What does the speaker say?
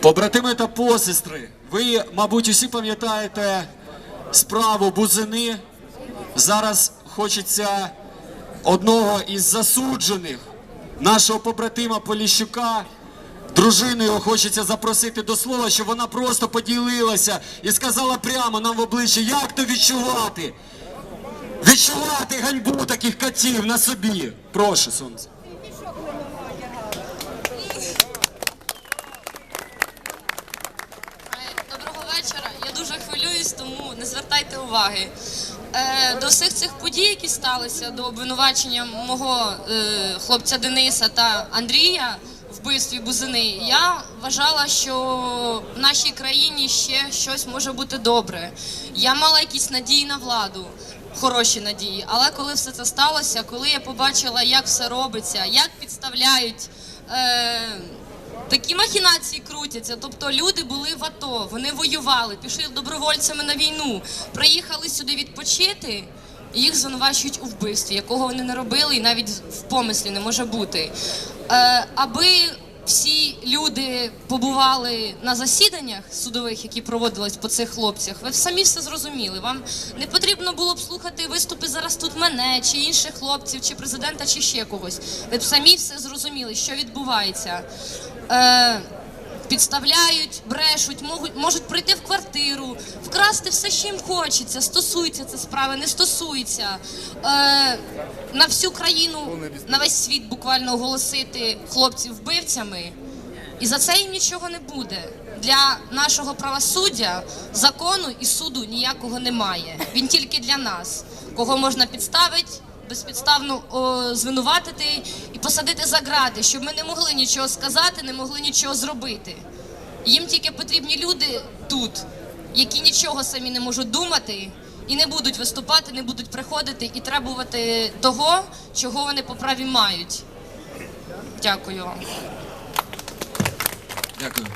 Побратими та посестри, ви, мабуть, усі пам'ятаєте справу Бузини. Зараз хочеться одного із засуджених, нашого побратима Поліщука. Дружину його хочеться запросити до слова, щоб вона просто поділилася і сказала прямо нам в обличчя, як то відчувати. Відчувати ганьбу таких котів на собі. Прошу, сонце. Звертайте уваги. Е, до всіх цих подій, які сталися, до обвинувачення мого е, хлопця Дениса та Андрія в вбивстві Бузини, я вважала, що в нашій країні ще щось може бути добре. Я мала якісь надії на владу. Хороші надії, але коли все це сталося, коли я побачила, як все робиться, як підставляють е, Такі махінації крутяться. Тобто люди були в АТО, вони воювали, пішли добровольцями на війну, приїхали сюди відпочити. І їх звинувачують у вбивстві, якого вони не робили, і навіть в помислі не може бути. Е, аби всі люди побували на засіданнях судових, які проводились по цих хлопцях, ви самі все зрозуміли. Вам не потрібно було б слухати виступи зараз тут мене, чи інших хлопців, чи президента, чи ще когось. Ви б самі все зрозуміли, що відбувається. Е, підставляють, брешуть, можуть, можуть прийти в квартиру, вкрасти все, що їм хочеться. Стосується це справи, не стосується. Е, на всю країну, на весь світ буквально оголосити хлопців вбивцями. І за це їм нічого не буде. Для нашого правосуддя закону і суду ніякого немає. Він тільки для нас, кого можна підставити, безпідставно о, звинуватити і посадити за грати, щоб ми не могли нічого сказати, не могли нічого зробити. Їм тільки потрібні люди тут, які нічого самі не можуть думати і не будуть виступати, не будуть приходити і требувати того, чого вони по праві мають. Дякую вам. Дякую.